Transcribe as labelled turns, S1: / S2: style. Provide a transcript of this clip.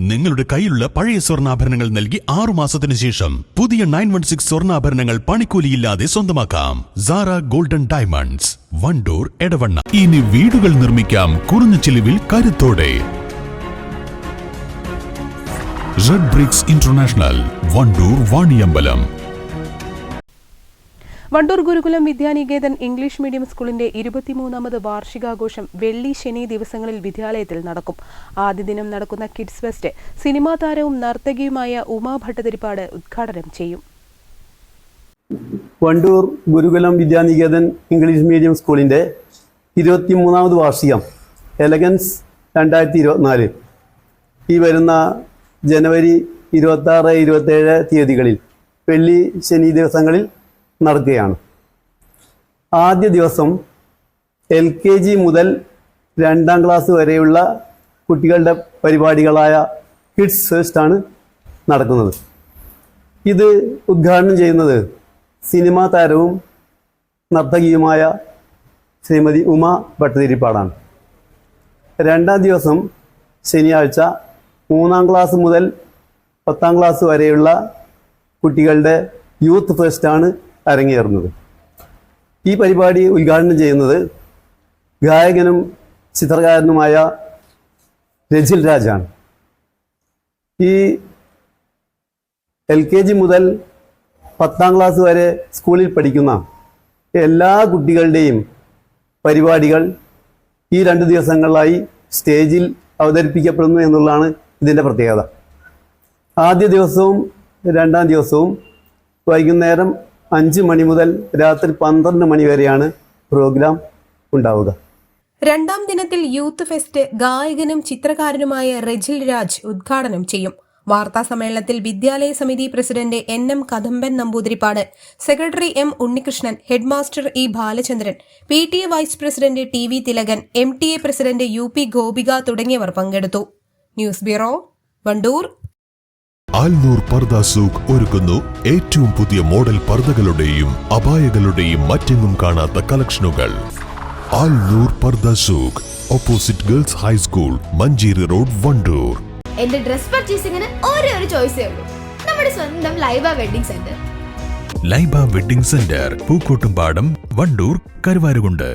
S1: നിങ്ങളുടെ കയ്യിലുള്ള പഴയ സ്വർണാഭരണങ്ങൾ നൽകി ആറു മാസത്തിന് ശേഷം പുതിയ നയൻ വൺ സിക്സ് സ്വർണാഭരണങ്ങൾ പണിക്കൂലിയില്ലാതെ സ്വന്തമാക്കാം. Sara golden diamonds Wandoor Edavanna. ഇനി വീടുകൾ നിർമ്മിക്കാം കുറഞ്ഞ ചിലവിൽ കരുത്തോടെ. Red bricks international Wandoor Vaniyambalam.
S2: Wandoor Gurukulam Vidyaniketan English medium സ്കൂളിന്റെ ഇരുപത്തിമൂന്നാമത് വാർഷികാഘോഷം വെള്ളി ശനി ദിവസങ്ങളിൽ വിദ്യാലയത്തിൽ നടക്കും. ആദ്യ ദിനം നടക്കുന്ന കിഡ്സ് ഫെസ്റ്റ് സിനിമാ താരവും നർത്തകിയുമായ ഉമാ ഭട്ടതിരിപ്പാട് ഉദ്ഘാടനം ചെയ്യും.
S3: വണ്ടൂർ ഗുരുകുലം വിദ്യാനികേതൻ ഇംഗ്ലീഷ് മീഡിയം സ്കൂളിന്റെ ഇരുപത്തിമൂന്നാമത് വാർഷികം എലഗൻസ് രണ്ടായിരത്തി ഇരുപത്തിനാല് ഈ വരുന്ന ജനുവരി ഇരുപത്തി ഇരുപത്താറ് ഇരുപത്തേഴ് തീയതികളിൽ വെള്ളി ശനി ദിവസങ്ങളിൽ നടക്കുകയാണ്. ആദ്യ ദിവസം എൽ കെ ജി മുതൽ രണ്ടാം ക്ലാസ് വരെയുള്ള കുട്ടികളുടെ പരിപാടികളായ കിഡ്സ് ഫെസ്റ്റാണ് നടക്കുന്നത്. ഇത് ഉദ്ഘാടനം ചെയ്യുന്നത് സിനിമാ താരവും നർത്തകിയുമായ ശ്രീമതി ഉമ ഭട്ടതിരിപ്പാടാണ്. രണ്ടാം ദിവസം ശനിയാഴ്ച മൂന്നാം ക്ലാസ് മുതൽ പത്താം ക്ലാസ് വരെയുള്ള കുട്ടികളുടെ യൂത്ത് ഫെസ്റ്റാണ് അരങ്ങേറുന്നത്. ഈ പരിപാടി ഉദ്ഘാടനം ചെയ്യുന്നത് ഗായകനും ചിത്രകാരനുമായ രജിൽ രാജാണ്. ഈ എൽ കെ ജി മുതൽ പത്താം ക്ലാസ് വരെ സ്കൂളിൽ പഠിക്കുന്ന എല്ലാ കുട്ടികളുടെയും പരിപാടികൾ ഈ രണ്ട് ദിവസങ്ങളിലായി സ്റ്റേജിൽ അവതരിപ്പിക്കപ്പെടുന്നു എന്നുള്ളതാണ് ഇതിന്റെ പ്രത്യേകത. ആദ്യ ദിവസവും രണ്ടാം ദിവസവും വൈകുന്നേരം അഞ്ച് മണി മുതൽ രാത്രി പന്ത്രണ്ട് മണി വരെയാണ് പ്രോഗ്രാം ഉണ്ടാവുക.
S4: രണ്ടാം ദിനത്തിൽ യൂത്ത് ഫെസ്റ്റ് ഗായകനും ചിത്രകാരനുമായ റെജിൽ രാജ് ഉദ്ഘാടനം ചെയ്യും. വാർത്താ സമ്മേളനത്തിൽ വിദ്യാലയ സമിതി president N M Kadamban Namboothiripad secretary M Unnikrishnan headmaster E Balachandran P T A vice president T V Thilakan M T A president U P Gopika തുടങ്ങിയവർ പങ്കെടുത്തു. News bureau Wandoor.
S1: Alnoor പർദ Souq ഒരുക്കുന്നു ഏറ്റവും പുതിയ മോഡൽ പർദകളുടെയും അപായകളുടെയും മറ്റെങ്ങും കാണാത്ത കളക്ഷനുകൾ. Alnoor Parda Souq opposite girls high school Manjeri road Wandoor.
S5: എന്റെ ഡ്രസ് പർച്ചേസിംഗിന് ഒരേ ഒരു ചോയ്സേ ഉള്ളൂ. നമ്മുടെ സ്വന്തം Laiba wedding centre
S1: Laiba wedding centre Pookkottumpadam Wandoor Karuvarakundu.